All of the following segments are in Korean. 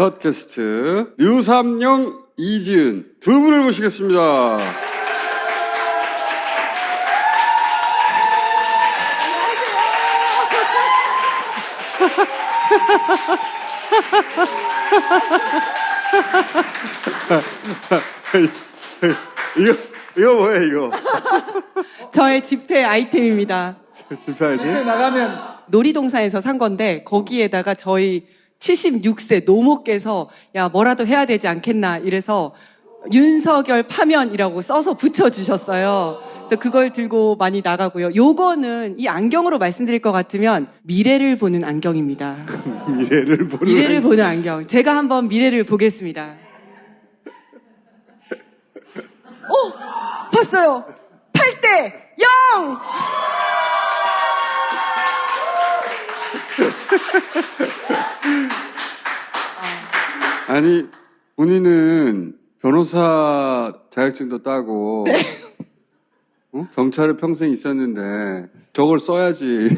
첫 게스트 류삼영, 이지은 두 분을 모시겠습니다. 이거 이거 뭐예요 이거? 저의 집회 아이템입니다. 집사야지. 나가면 놀이동산에서 산 건데 거기에다가 저희 76세 노모께서 야 뭐라도 해야 되지 않겠나 이래서 윤석열 파면이라고 써서 붙여주셨어요. 그래서 그걸 들고 많이 나가고요. 요거는 이 안경으로 말씀드릴 것 같으면 미래를 보는 안경입니다. 미래를 보는 미래를 보는 안경. 제가 한번 미래를 보겠습니다. 오! 봤어요! 8대 0! 아니 본인은 변호사 자격증도 따고 네. 어? 경찰에 평생 있었는데 저걸 써야지.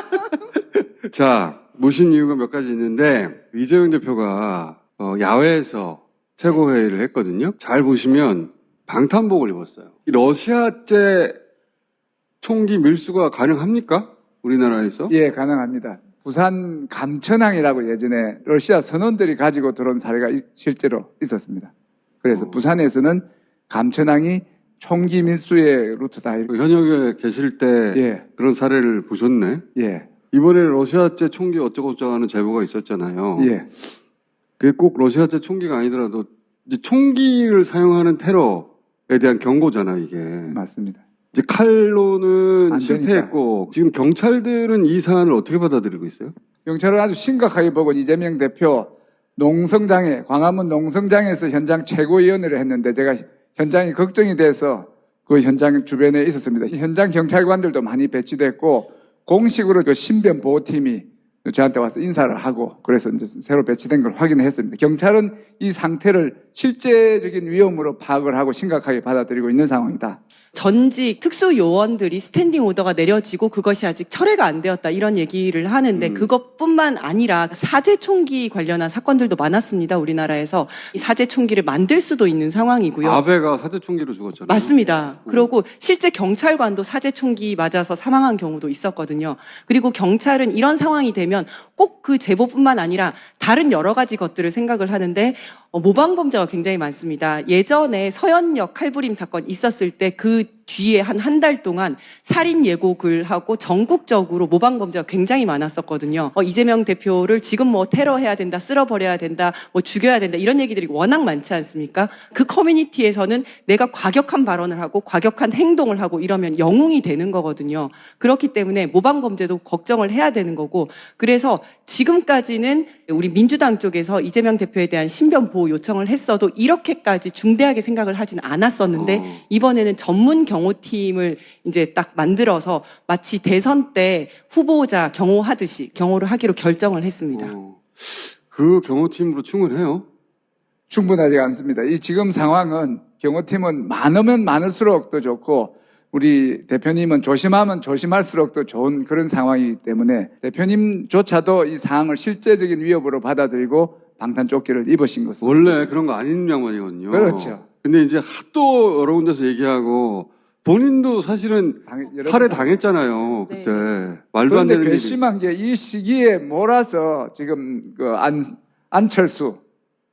자 모신 이유가 몇 가지 있는데 이재명 대표가 어, 야외에서 최고회의를 했거든요. 잘 보시면 방탄복을 입었어요. 이 러시아제 총기 밀수가 가능합니까? 우리나라에서? 예 가능합니다. 부산 감천항이라고 예전에 러시아 선원들이 가지고 들어온 사례가 이- 실제로 있었습니다. 그래서 어. 부산에서는 감천항이 총기 밀수의 루트다. 그 현역에 계실 때 예, 그런 사례를 보셨네. 예, 이번에 러시아제 총기 어쩌고저쩌고 하는 제보가 있었잖아요. 예. 그게 꼭 러시아제 총기가 아니더라도 총기를 사용하는 테러에 대한 경고잖아, 이게. 맞습니다. 이제 칼로는 안 실패했고 지금 경찰들은 이 사안을 어떻게 받아들이고 있어요? 경찰은 아주 심각하게 보고 이재명 대표 농성장에 광화문 농성장에서 현장 최고위원회를 했는데 제가 현장이 걱정이 돼서 그 현장 주변에 있었습니다. 현장 경찰관들도 많이 배치됐고 공식으로 그 신변 보호팀이 저한테 와서 인사를 하고 그래서 이제 새로 배치된 걸 확인했습니다. 경찰은 이 상태를 실제적인 위험으로 파악을 하고 심각하게 받아들이고 있는 상황이다. 전직 특수 요원들이 스탠딩 오더가 내려지고 그것이 아직 철회가 안 되었다 이런 얘기를 하는데 음. 그것뿐만 아니라 사제 총기 관련한 사건들도 많았습니다 우리나라에서 이 사제 총기를 만들 수도 있는 상황이고요. 아베가 사제 총기로 죽었잖아요. 맞습니다. 음. 그리고 실제 경찰관도 사제 총기 맞아서 사망한 경우도 있었거든요. 그리고 경찰은 이런 상황이 되면 꼭 그 제보뿐만 아니라 다른 여러 가지 것들을 생각을 하는데 어, 모방 범죄가 굉장히 많습니다. 예전에 서현역 칼부림 사건 있었을 때 그 뒤에 한 한 달 동안 살인 예고글 하고 전국적으로 모방 범죄가 굉장히 많았었거든요. 어, 이재명 대표를 지금 뭐 테러해야 된다, 쓸어버려야 된다, 뭐 죽여야 된다 이런 얘기들이 워낙 많지 않습니까? 그 커뮤니티에서는 내가 과격한 발언을 하고 과격한 행동을 하고 이러면 영웅이 되는 거거든요. 그렇기 때문에 모방 범죄도 걱정을 해야 되는 거고 그래서 지금까지는 우리 민주당 쪽에서 이재명 대표에 대한 신변 보호 요청을 했어도 이렇게까지 중대하게 생각을 하진 않았었는데 어. 이번에는 전문 경 호팀을 이제 딱 만들어서 마치 대선 때 후보자 경호하듯이 경호를 하기로 결정을 했습니다. 어, 그 경호팀으로 충분해요? 충분하지 않습니다. 이 지금 상황은 경호팀은 많으면 많을수록 더 좋고 우리 대표님은 조심하면 조심할수록 더 좋은 그런 상황이기 때문에 대표님조차도 이 상황을 실제적인 위협으로 받아들이고 방탄 조끼를 입으신 것은 원래 그런 거 아닌 양반이거든요. 그렇죠. 근데 이제 하도 여러 군데서 얘기하고 본인도 사실은 당- 다- 당했잖아요. 네. 그때 말도 안 그런데 되는 일이. 괘씸한 게 이 시기에 몰아서 지금 그 안, 안철수,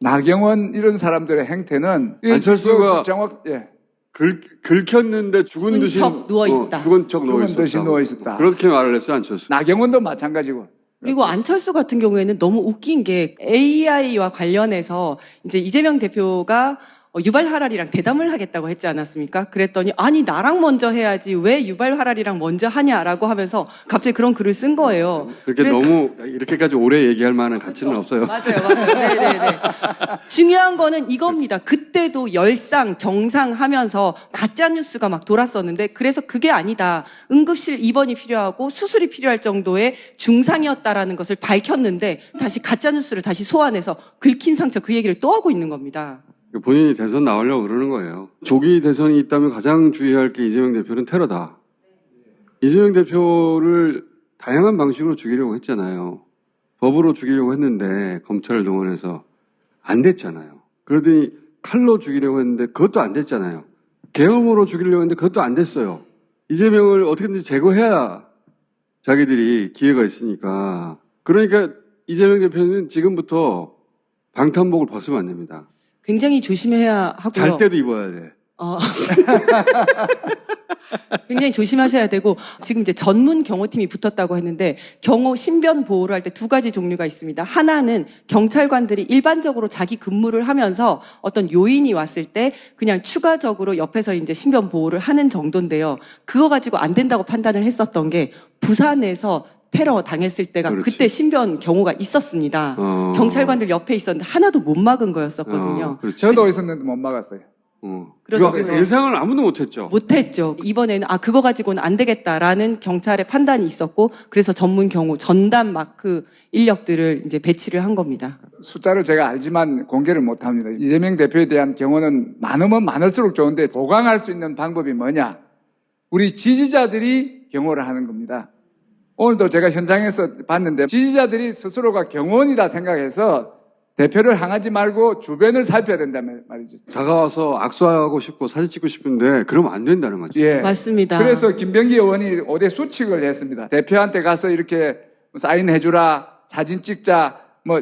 나경원 이런 사람들의 행태는 이- 안철수가 그 정확 예. 긁, 긁혔는데 죽은 죽은 듯이 척 누워 있다. 어, 죽은 척 누워 죽은 듯이 있었다. 누워 있었다. 그렇게 말을 했어요 안철수. 나경원도 마찬가지고 그리고 안철수 같은 경우에는 너무 웃긴 게 AI와 관련해서 이제 이재명 대표가 어, 유발 하랄이랑 대담을 하겠다고 했지 않았습니까? 그랬더니 아니 나랑 먼저 해야지 왜 유발 하랄이랑 먼저 하냐라고 하면서 갑자기 그런 글을 쓴 거예요. 그렇게 너무 이렇게까지 오래 얘기할 만한 가치는 없어요. 맞아요, 맞아요. 네네네. 중요한 거는 이겁니다. 그때도 열상, 경상 하면서 가짜 뉴스가 막 돌았었는데, 그래서 그게 아니다. 응급실 입원이 필요하고 수술이 필요할 정도의 중상이었다라는 것을 밝혔는데, 다시 가짜 뉴스를 다시 소환해서 긁힌 상처 그 얘기를 또 하고 있는 겁니다. 본인이 대선 나오려고 그러는 거예요. 조기 대선이 있다면 가장 주의할 게 이재명 대표는 테러다. 이재명 대표를 다양한 방식으로 죽이려고 했잖아요. 법으로 죽이려고 했는데 검찰을 동원해서 안 됐잖아요. 그러더니 칼로 죽이려고 했는데 그것도 안 됐잖아요. 계엄으로 죽이려고 했는데 그것도 안 됐어요. 이재명을 어떻게든지 제거해야 자기들이 기회가 있으니까. 그러니까 이재명 대표는 지금부터 방탄복을 벗으면 안 됩니다. 굉장히 조심해야 하고요. 잘 때도 입어야 돼. 어. 굉장히 조심하셔야 되고 지금 이제 전문 경호팀이 붙었다고 했는데 경호 신변 보호를 할 때 두 가지 종류가 있습니다. 하나는 경찰관들이 일반적으로 자기 근무를 하면서 어떤 요인이 왔을 때 그냥 추가적으로 옆에서 이제 신변 보호를 하는 정도인데요. 그거 가지고 안 된다고 판단을 했었던 게 부산에서 테러 당했을 때가 그렇지. 그때 신변 경호가 있었습니다. 어. 경찰관들 옆에 있었는데 하나도 못 막은 거였었거든요. 어. 저도 있었는데 못 막았어요. 어. 그렇죠. 그래서- 예상을 아무도 못했죠. 못했죠. 이번에는 아 그거 가지고는 안 되겠다라는 경찰의 판단이 있었고 그래서 전문 경호 전담 마크 인력들을 이제 배치를 한 겁니다. 숫자를 제가 알지만 공개를 못 합니다. 이재명 대표에 대한 경우는 많으면 많을수록 좋은데 보강할 수 있는 방법이 뭐냐? 우리 지지자들이 경호를 하는 겁니다. 오늘도 제가 현장에서 봤는데 지지자들이 스스로가 경호원이다 생각해서 대표를 향하지 말고 주변을 살펴야 된다는 말이죠. 다가와서 악수하고 싶고 사진 찍고 싶은데 그러면 안 된다는 거죠. 예. 맞습니다. 그래서 김병기 의원이 5대 수칙을 했습니다. 대표한테 가서 이렇게 사인해주라, 사진 찍자, 뭐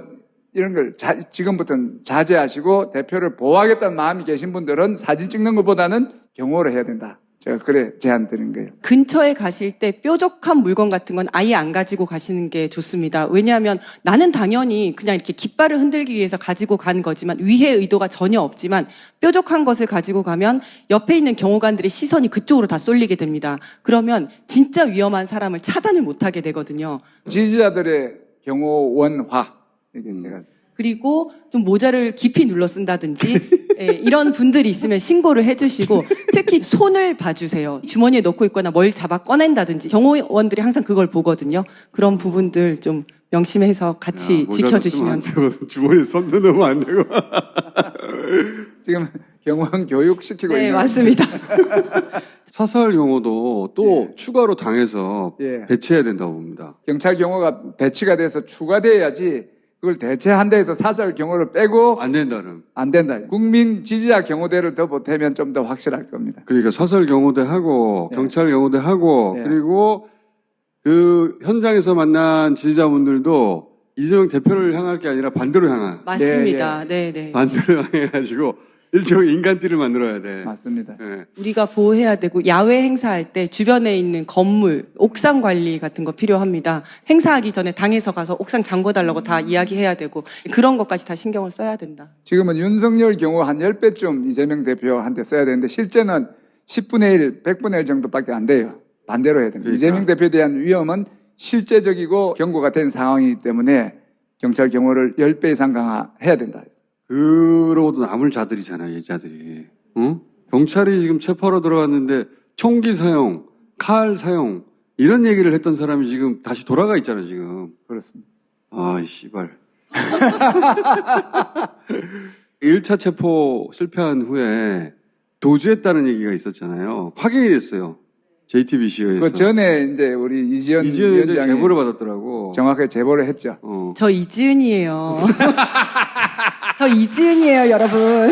이런 걸 자- 지금부터는 자제하시고 대표를 보호하겠다는 마음이 계신 분들은 사진 찍는 것보다는 경호를 해야 된다. 제가 그래 제안 드린 거예요. 근처에 가실 때 뾰족한 물건 같은 건 아예 안 가지고 가시는 게 좋습니다. 왜냐하면 나는 당연히 그냥 이렇게 깃발을 흔들기 위해서 가지고 간 거지만 위해 의도가 전혀 없지만 뾰족한 것을 가지고 가면 옆에 있는 경호관들의 시선이 그쪽으로 다 쏠리게 됩니다. 그러면 진짜 위험한 사람을 차단을 못 하게 되거든요. 지지자들의 경호원화 이게 음. 제가 그리고 좀 모자를 깊이 눌러 쓴다든지 예, 이런 분들이 있으면 신고를 해주시고 특히 손을 봐주세요. 주머니에 넣고 있거나 뭘 잡아 꺼낸다든지 경호원들이 항상 그걸 보거든요. 그런 부분들 좀 명심해서 같이 야, 쓰면 지켜주시면 되고 주머니에 손도 넣으면 안 되고. 지금 경호원 교육 시키고 네 있는 맞습니다. 사설 용어도 또 추가로 당해서 예. 배치해야 된다고 봅니다. 경찰 경호가 배치가 돼서 추가돼야지 그걸 대체한다 해서 사설 경호를 빼고 안 된다는. 안 된다. 국민 지지자 경호대를 더 보태면 좀 더 확실할 겁니다. 그러니까 사설 경호대 하고 네. 경찰 경호대 하고 네. 그리고 그 현장에서 만난 지지자분들도 이재명 대표를 향할 게 아니라 반대로 향한 맞습니다. 네, 네. 반대로 향해 가지고 일종의 인간띠를 만들어야 돼. 맞습니다. 예. 우리가 보호해야 되고 야외 행사할 때 주변에 있는 건물, 옥상 관리 같은 거 필요합니다. 행사하기 전에 당에서 가서 옥상 잠궈 달라고 다 이야기해야 되고 그런 것까지 다 신경을 써야 된다. 지금은 윤석열 경우 한 10배쯤 이재명 대표한테 써야 되는데 실제는 10분의 1, 100분의 1 정도밖에 안 돼요. 반대로 해야 됩니다. 그러니까. 이재명 대표에 대한 위험은 실제적이고 경고가 된 상황이기 때문에 경찰 경호를 10배 이상 강화해야 된다. 그러고도 남을 자들이잖아요, 이 자들이. 응? 경찰이 지금 체포하러 들어갔는데 총기 사용, 칼 사용 이런 얘기를 했던 사람이 지금 다시 돌아가 있잖아요, 지금. 그렇습니다. 아, 이 씨발. 1차 체포 실패한 후에 도주했다는 얘기가 있었잖아요. 확인이 됐어요. JTBC에서. 그 전에 이제 우리 이지연, 이지은 이제 위원장이 제보를 받았더라고. 정확하게 제보를 했죠. 어. 저 이지은이에요. 저 이지은이에요, 여러분.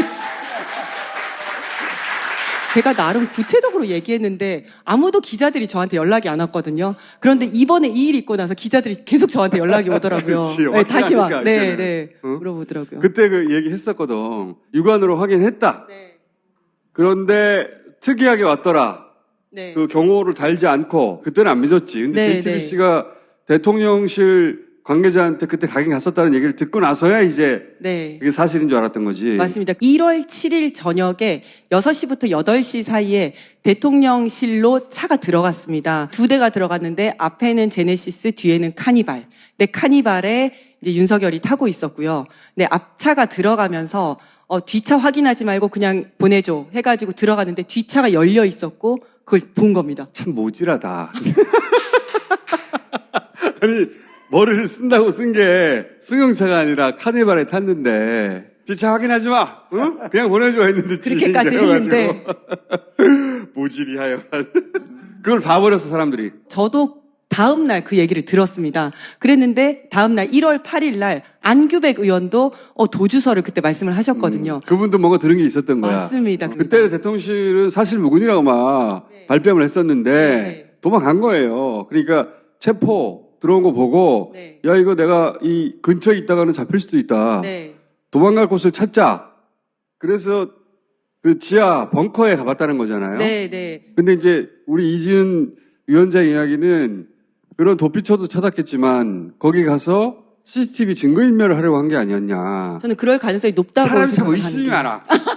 제가 나름 구체적으로 얘기했는데 아무도 기자들이 저한테 연락이 안 왔거든요. 그런데 이번에 이 일 있고 나서 기자들이 계속 저한테 연락이 오더라고요. 그렇지, 네, 다시 막, 확인하니까 네, 이제는. 네, 어? 물어보더라고요. 그때 그 얘기 했었거든. 육안으로 확인했다. 네, 그런데 특이하게 왔더라. 네. 그 경호를 달지 않고 그때는 안 믿었지. 근데 네, JTBC가 대통령실 관계자한테 그때 가긴 갔었다는 얘기를 듣고 나서야 이제 네. 그게 사실인 줄 알았던 거지. 맞습니다. 1월 7일 저녁에 6시부터 8시 사이에 대통령실로 차가 들어갔습니다. 두 대가 들어갔는데 앞에는 제네시스, 뒤에는 카니발. 네, 카니발에 이제 윤석열이 타고 있었고요. 네, 앞차가 들어가면서 어, 뒷차 확인하지 말고 그냥 보내줘 해가지고 들어갔는데 뒷차가 열려 있었고 그걸 본 겁니다. 참 모질하다. 아니 머리를 쓴다고 쓴 게 승용차가 아니라 카니발에 탔는데 뒷차 확인하지 마. 응? 그냥 보내줘 했는데 그렇게까지. 했는데 모질이 하여간 그걸 봐버렸어 사람들이. 저도 다음 날 그 얘기를 들었습니다. 그랬는데 다음 날 1월 8일 날 안규백 의원도 어, 도주서를 그때 말씀을 하셨거든요. 그분도 뭔가 들은 게 있었던 거야. 맞습니다. 어, 그때 대통령실은 사실 무근이라고 막 네. 발뺌을 했었는데 네. 도망간 거예요. 그러니까 체포 들어온 거 보고 네. 야 이거 내가 이 근처에 있다가는 잡힐 수도 있다. 네. 도망갈 곳을 찾자. 그래서 그 지하 벙커에 가봤다는 거잖아요. 네, 네. 근데 이제 우리 이지은 위원장 이야기는 그런 도피처도 찾았겠지만 거기 가서 CCTV 증거 인멸을 하려고 한 게 아니었냐. 저는 그럴 가능성이 높다고 사람이 참 생각을 의심이. 많아.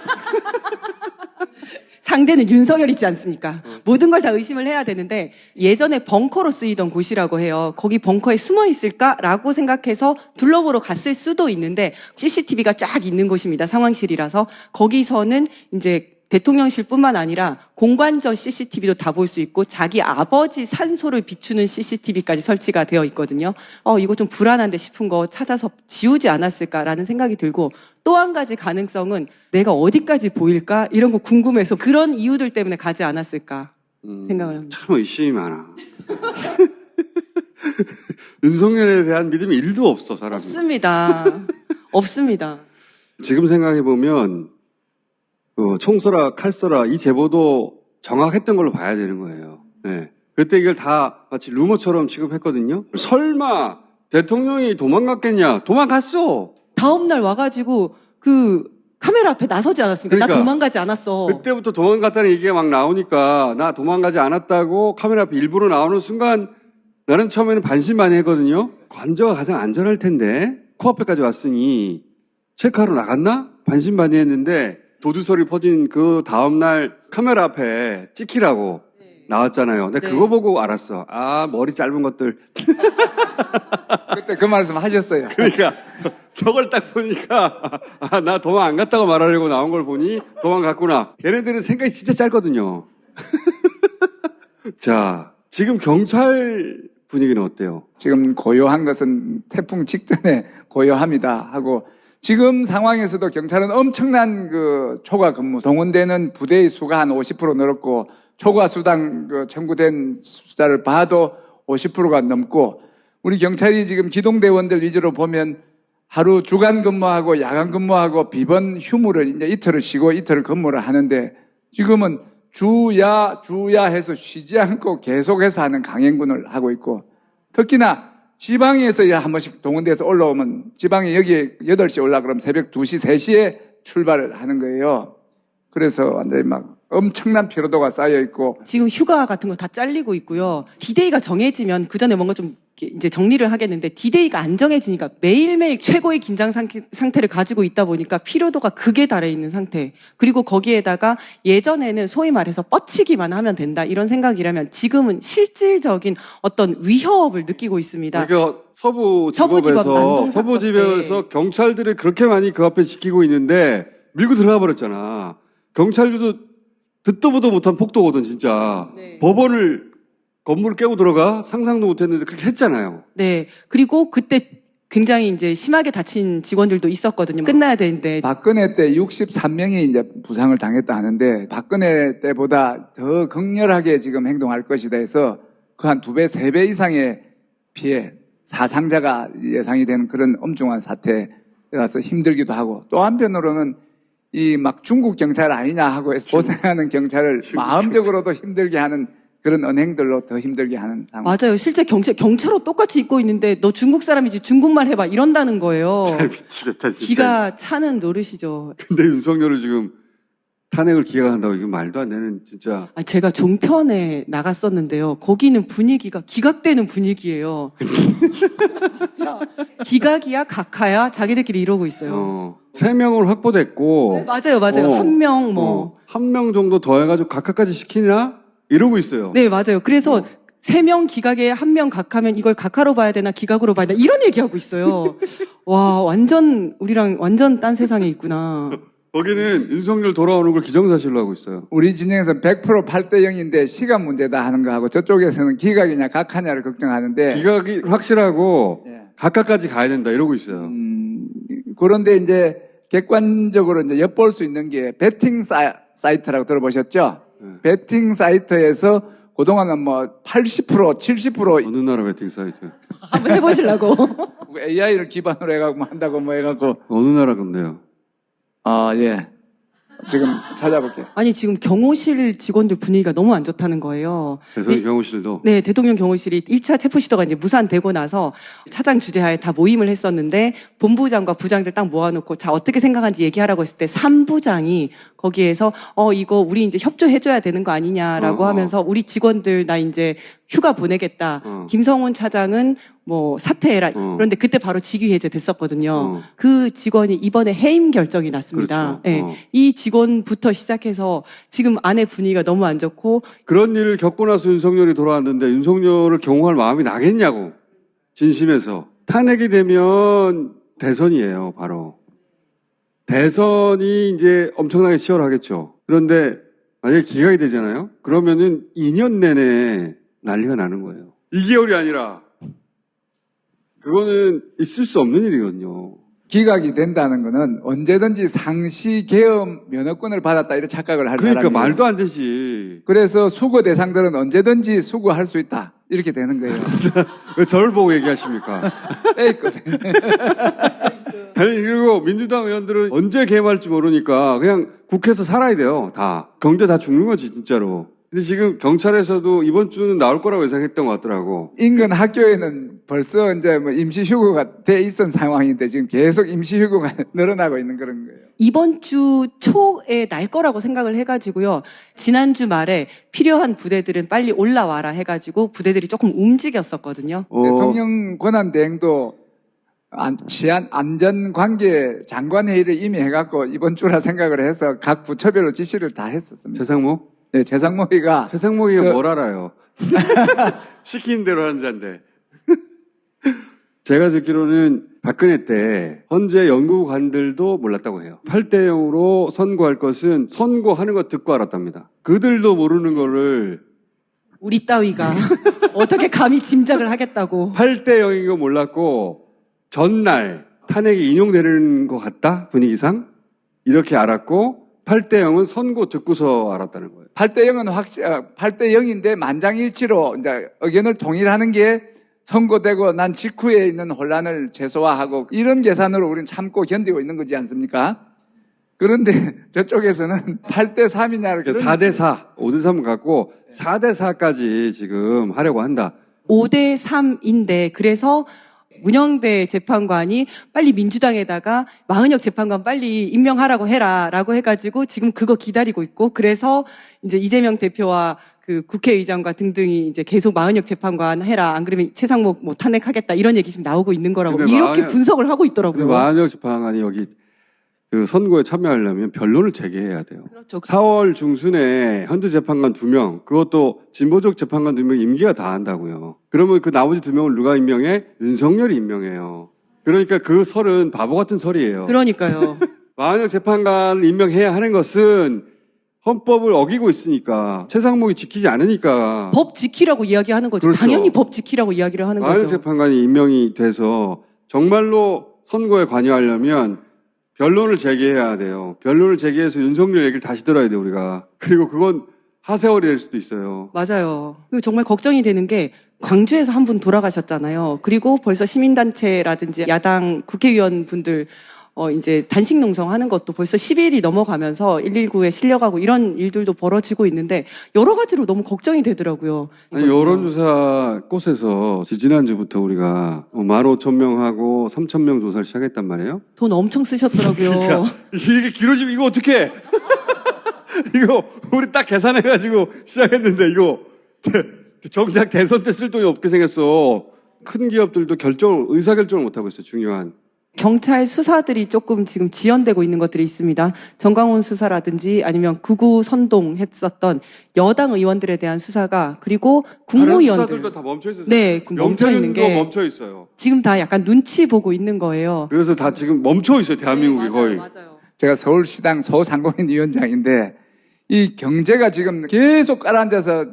상대는 윤석열이지 않습니까? 어. 모든 걸 다 의심을 해야 되는데 예전에 벙커로 쓰이던 곳이라고 해요. 거기 벙커에 숨어 있을까라고 생각해서 둘러보러 갔을 수도 있는데 CCTV가 쫙 있는 곳입니다. 상황실이라서 거기서는 이제 대통령실뿐만 아니라 공관저 CCTV도 다 볼 수 있고 자기 아버지 산소를 비추는 CCTV까지 설치가 되어 있거든요. 어 이거 좀 불안한데 싶은 거 찾아서 지우지 않았을까라는 생각이 들고 또 한 가지 가능성은 내가 어디까지 보일까 이런 거 궁금해서 그런 이유들 때문에 가지 않았을까 음, 생각을 합니다. 참 의심이 많아. 윤석열에 대한 믿음이 일도 없어 사람이. 없습니다. 없습니다. 지금 생각해 보면 어, 총 쏘라 칼 쏘라 이 제보도 정확했던 걸로 봐야 되는 거예요. 네. 그때 이걸 다 마치 루머처럼 취급했거든요. 설마 대통령이 도망갔겠냐? 도망갔어. 다음 날 와가지고 그 카메라 앞에 나서지 않았습니까? 나 그러니까. 도망가지 않았어. 그때부터 도망갔다는 얘기가 막 나오니까 나 도망가지 않았다고 카메라 앞에 일부러 나오는 순간 나는 처음에는 반신반의했거든요. 관저가 가장 안전할 텐데 코앞에까지 왔으니 체크하러 나갔나? 반신반의했는데 도주설이 퍼진 그 다음날 카메라 앞에 찍히라고 나왔잖아요. 근데 네. 그거 보고 알았어. 아 머리 짧은 것들. 그때 그 말씀 하셨어요. 그러니까 저걸 딱 보니까 아, 나 도망 안 갔다고 말하려고 나온 걸 보니 도망 갔구나. 걔네들은 생각이 진짜 짧거든요. 자, 지금 경찰 분위기는 어때요? 지금 고요한 것은 태풍 직전에 고요합니다 하고 지금 상황에서도 경찰은 엄청난 그 초과 근무 동원되는 부대의 수가 한 50% 늘었고 초과 수당 그 청구된 숫자를 봐도 50%가 넘고 우리 경찰이 지금 기동대원들 위주로 보면 하루 주간 근무하고 야간 근무하고 비번 휴무를 이제 이틀을 쉬고 이틀을 근무를 하는데 지금은 주야 주야 해서 쉬지 않고 계속해서 하는 강행군을 하고 있고 특히나 지방에서 한 번씩 동원돼서 올라오면 지방에 여기 8시 올라 그러면 새벽 2시, 3시에 출발을 하는 거예요. 그래서 완전히 막 엄청난 피로도가 쌓여 있고 지금 휴가 같은 거 다 잘리고 있고요. 디데이가 정해지면 그 전에 뭔가 좀 이제 정리를 하겠는데 디데이가 안 정해지니까 매일매일 최고의 긴장 상태, 상태를 가지고 있다 보니까 피로도가 극에 달해 있는 상태. 그리고 거기에다가 예전에는 소위 말해서 뻗치기만 하면 된다 이런 생각이라면 지금은 실질적인 어떤 위협을 느끼고 있습니다. 그러니까 서부 난동 서부 사건 지법에서 경찰들이 그렇게 많이 그 앞에 지키고 있는데 밀고 들어가 버렸잖아. 경찰들도 듣도 보도 못한 폭도거든 진짜. 네. 법원을 건물을 깨고 들어가 상상도 못했는데 그렇게 했잖아요. 네. 그리고 그때 굉장히 이제 심하게 다친 직원들도 있었거든요. 끝나야 되는데 박근혜 때 63명이 이제 부상을 당했다 하는데 박근혜 때보다 더 극렬하게 지금 행동할 것이다 해서 그 한 두 배, 세 배 이상의 피해, 사상자가 예상이 되는 그런 엄중한 사태라서 힘들기도 하고 또 한편으로는 이 막 중국 경찰 아니냐 하고 해서 고생하는 경찰을 마음적으로도 힘들게 하는 그런 언행들로 더 힘들게 하는 상황. 맞아요. 실제 경찰 경찰 옷 똑같이 입고 있는데 너 중국 사람이지 중국말 해봐 이런다는 거예요. 미치겠다 진짜. 기가 차는 노릇이죠. 근데 윤석열을 지금 탄핵을 기각한다고 이거 말도 안 되는 진짜. 아, 제가 종편에 나갔었는데요. 거기는 분위기가 기각되는 분위기예요. 진짜 기각이야 각하야 자기들끼리 이러고 있어요. 어, 세 명을 확보됐고. 네, 맞아요, 맞아요. 어. 한명 뭐. 한명 정도 더 해가지고 각하까지 시키나 이러고 있어요. 네, 맞아요. 그래서 어. 세명 기각에 한 명 각하면 이걸 각하로 봐야 되나 기각으로 봐야 되나 이런 얘기하고 있어요. 와, 완전 우리랑 완전 딴 세상에 있구나. 거기는 윤석열 돌아오는 걸 기정사실로 하고 있어요. 우리 진영에서 100% 8대 0인데 시간 문제다 하는 거 하고 저쪽에서는 기각이냐 각하냐를 걱정하는데 기각이 확실하고 예. 각하까지 가야 된다 이러고 있어요. 음, 그런데 이제 객관적으로 이제 엿볼 수 있는 게 베팅 사, 사이트라고 들어보셨죠? 네. 베팅 사이트에서 그동안은 뭐 80%, 70% 어느 나라 베팅 사이트? 한번 해보시려고. AI를 기반으로 해가고 뭐 한다고 뭐 해갖고 어느 나라 건데요? 아 예. 지금 찾아볼게요. 아니 지금 경호실 직원들 분위기가 너무 안 좋다는 거예요. 대선 네. 경호실도 네, 대통령 경호실이 1차 체포 시도가 이제 무산되고 나서 차장 주재하에 다 모임을 했었는데 본부장과 부장들 딱 모아놓고 자 어떻게 생각하는지 얘기하라고 했을 때 3부장이 거기에서 어 이거 우리 이제 협조해줘야 되는 거 아니냐라고 어, 어. 하면서 우리 직원들 나 이제 휴가 보내겠다. 어. 김성훈 차장은 뭐 사퇴해라. 어. 그런데 그때 바로 직위 해제 됐었거든요. 어. 그 직원이 이번에 해임 결정이 났습니다. 그렇죠. 예. 어. 이 직원부터 시작해서 지금 안에 분위기가 너무 안 좋고 그런 일을 겪고 나서 윤석열이 돌아왔는데 윤석열을 경호할 마음이 나겠냐고 진심에서 탄핵이 되면 대선이에요 바로 대선이 이제 엄청나게 치열하겠죠 그런데 만약에 기각이 되잖아요 그러면은 2년 내내 난리가 나는 거예요 2개월이 아니라 그거는 있을 수 없는 일이거든요 기각이 된다는 거는 언제든지 상시 계엄 면허권을 받았다 이런 착각을 할 그러니까 사람이에요. 말도 안 되지 그래서 수거 대상들은 언제든지 수거할 수 있다 이렇게 되는 거예요. 왜 저를 보고 얘기하십니까 A급. 아니 그리고 민주당 의원들은 언제 개임할지 모르니까 그냥 국회에서 살아야 돼요. 다 경제 다 죽는 거지 진짜로. 근데 지금 경찰에서도 이번 주는 나올 거라고 예상했던 것 같더라고. 인근 학교에는 벌써 이제 뭐 임시 휴교가 돼 있던 상황인데 지금 계속 임시 휴교가 늘어나고 있는 그런 거예요. 이번 주 초에 날 거라고 생각을 해가지고요. 지난주 말에 필요한 부대들은 빨리 올라와라 해가지고 부대들이 조금 움직였었거든요. 어, 대통령 권한 대행도 안, 치안 안전 관계 장관 회의를 이미 해갖고 이번 주라 생각을 해서 각 부처별로 지시를 다 했었습니다. 최상목? 네, 재상모의가 최상목이가 저- 뭘 알아요? 시키는 대로 하는 자인데. 제가 듣기로는 박근혜 때 헌재 연구관들도 몰랐다고 해요. 8대 0으로 선고할 것은 선고하는 거 듣고 알았답니다. 그들도 모르는 거를 우리 따위가 어떻게 감히 짐작을 하겠다고. 8대 0인 거 몰랐고 전날 탄핵이 인용되는 것 같다 분위기상 이렇게 알았고 8대 0은 선고 듣고서 알았다는 거예요. 8대 0은 확실, 8대 0인데 만장일치로 이제 의견을 통일하는 게 선고되고 난 직후에 있는 혼란을 최소화하고 이런 계산으로 우리는 참고 견디고 있는 거지 않습니까? 그런데 저쪽에서는 8대 3이냐 그러니까 4대 4, 5대 3 갖고 4대 4까지 지금 하려고 한다. 5대 3인데 그래서 문영배 재판관이 빨리 민주당에다가 마은혁 재판관 빨리 임명하라고 해라라고 해가지고 지금 그거 기다리고 있고 그래서 이제 이재명 대표와 그 국회의장과 등등이 이제 계속 마은혁 재판관 해라 안 그러면 최상목 뭐 탄핵하겠다 이런 얘기 지금 나오고 있는 거라고 근데 이렇게 마은혁- 분석을 하고 있더라고요. 만약 재판관이 여기 그 선고에 참여하려면 변론을 재개해야 돼요. 그렇죠. 4월 중순에 현재 재판관 2명, 그것도 진보적 재판관 2명 임기가 다 한다고요. 그러면 그 나머지 2명을 누가 임명해? 윤석열이 임명해요. 그러니까 그 설은 바보 같은 설이에요. 그러니까요. 만약 재판관을 임명해야 하는 것은 헌법을 어기고 있으니까 최상목이 지키지 않으니까 법 지키라고 이야기하는 거죠. 그렇죠. 당연히 법 지키라고 이야기를 하는 만약 거죠. 재판관이 임명이 돼서 정말로 선거에 관여하려면 변론을 재개해야 돼요. 변론을 재개해서 윤석열 얘기를 다시 들어야 돼요, 우리가. 그리고 그건 하세월이 될 수도 있어요. 맞아요. 그리고 정말 걱정이 되는 게 광주에서 한 분 돌아가셨잖아요. 그리고 벌써 시민단체라든지 야당 국회의원 분들 어 이제 단식 농성하는 것도 벌써 10일이 넘어가면서 119에 실려가고 이런 일들도 벌어지고 있는데 여러 가지로 너무 걱정이 되더라고요. 아니, 여론조사 꽃에서 지지난주부터 우리가 15,000명하고 3,000명 조사를 시작했단 말이에요. 돈 엄청 쓰셨더라고요. 그러니까 이게 길어지면 이거 어떻게 이거 우리 딱 계산해가지고 시작했는데 이거 정작 대선 때 쓸 돈이 없게 생겼어. 큰 기업들도 결정을 의사 결정을 못 하고 있어 요. 중요한. 경찰 수사들이 조금 지금 지연되고 있는 것들이 있습니다. 정강훈 수사라든지 아니면 극우 선동 했었던 여당 의원들에 대한 수사가 그리고 국무위원들 수사들도 다 멈춰 있어요. 네, 그 멈춰 있는 게 멈춰 있어요. 지금 다 약간 눈치 보고 있는 거예요. 그래서 다 지금 멈춰 있어요. 대한민국이 네, 맞아요, 거의. 맞아요. 제가 서울시당 소상공인 위원장인데 이 경제가 지금 계속 깔아앉아서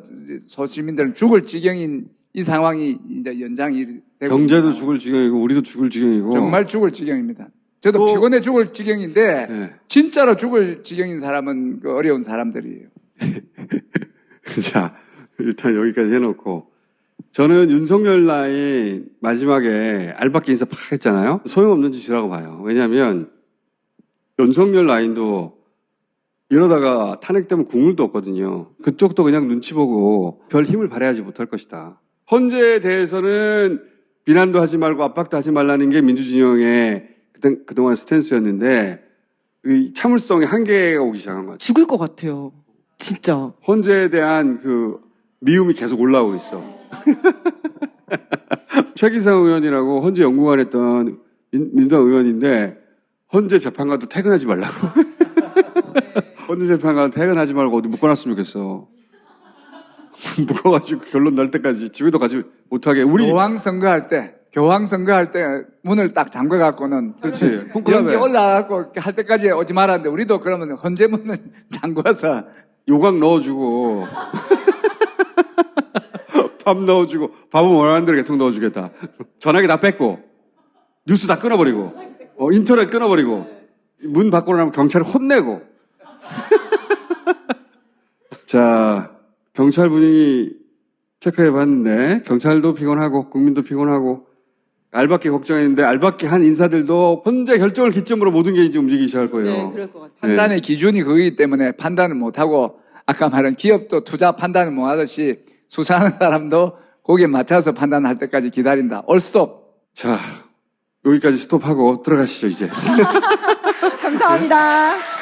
소시민들은 죽을 지경인 이 상황이 이제 연장이 되고 경제도 죽을 지경이고 우리도 죽을 지경이고. 정말 죽을 지경입니다. 저도 또- 피곤해 죽을 지경인데 네. 진짜로 죽을 지경인 사람은 그 어려운 사람들이에요. 자, 일단 여기까지 해놓고 저는 윤석열 라인 마지막에 알바끼 인사 팍 했잖아요. 소용없는 짓이라고 봐요. 왜냐하면 윤석열 라인도 이러다가 탄핵되면 국물도 없거든요. 그쪽도 그냥 눈치 보고 별 힘을 발휘하지 못할 것이다. 헌재에 대해서는 비난도 하지 말고 압박도 하지 말라는 게 민주진영의 그동- 그동안 스탠스였는데 이 참을성의 한계가 오기 시작한 것 같아요. 죽을 것 같아요. 진짜. 헌재에 대한 그 미움이 계속 올라오고 있어. 최기상 의원이라고 헌재 연구관 했던 민- 민주당 의원인데 헌재 재판관도 퇴근하지 말라고. 헌재 재판관 퇴근하지 말고 어디 묶어놨으면 좋겠어. 묶어가지고 결론 날 때까지 집에도 가지 못하게. 우리 교황 선거할 때, 교황 선거할 때 문을 딱 잠궈 갖고는 그렇지. 연기 올라가고 할 때까지 오지 말았는데 우리도 그러면 헌재 문을 잠궈서 요강 넣어주고. 밥 넣어주고. 밥은 원하는 대로 계속 넣어주겠다. 전화기 다 뺐고. 뉴스 다 끊어버리고. 어, 인터넷 끊어버리고. 문 밖으로 나면 경찰을 혼내고. 자 경찰 분위기 체크해 봤는데 경찰도 피곤하고 국민도 피곤하고 알바끼 걱정했는데 알바끼 한 인사들도 혼자 결정을 기점으로 모든 게 이제 움직이기 시작할 거예요. 네, 그럴 것 같아요. 판단의 기준이 그거기 때문에 판단을 못 하고 아까 말한 기업도 투자 판단을 못 하듯이 수사하는 사람도 거기에 맞춰서 판단할 때까지 기다린다. 올스톱. 자 여기까지 스톱하고 들어가시죠 이제. 감사합니다.